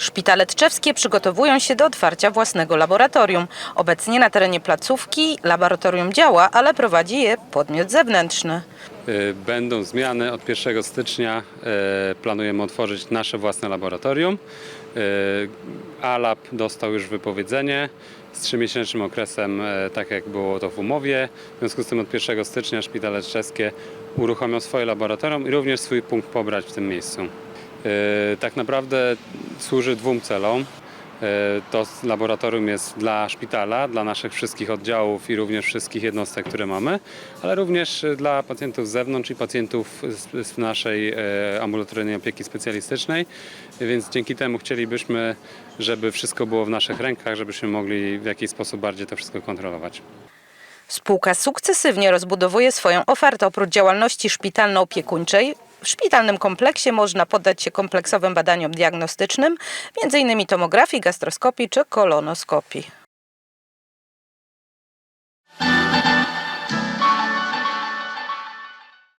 Szpitale tczewskie przygotowują się do otwarcia własnego laboratorium. Obecnie na terenie placówki laboratorium działa, ale prowadzi je podmiot zewnętrzny. Y, Będą zmiany. Od 1 stycznia y, planujemy otworzyć nasze własne laboratorium. Y, ALAB dostał już wypowiedzenie z trzymiesięcznym okresem, tak jak było to w umowie. W związku z tym od 1 stycznia szpitale czeskie uruchomią swoje laboratorium i również swój punkt pobrać w tym miejscu. Y, Tak naprawdę służy dwóm celom. E, To laboratorium jest dla szpitala, dla naszych wszystkich oddziałów i również wszystkich jednostek, które mamy, ale również e, dla pacjentów z zewnątrz i pacjentów z, z naszej e, ambulatoryjnej opieki specjalistycznej. Więc dzięki temu chcielibyśmy, żeby wszystko było w naszych rękach, żebyśmy mogli w jakiś sposób bardziej to wszystko kontrolować. Spółka sukcesywnie rozbudowuje swoją ofertę. Oprócz działalności szpitalno-opiekuńczej, w szpitalnym kompleksie można poddać się kompleksowym badaniom diagnostycznym, m.in. tomografii, gastroskopii czy kolonoskopii.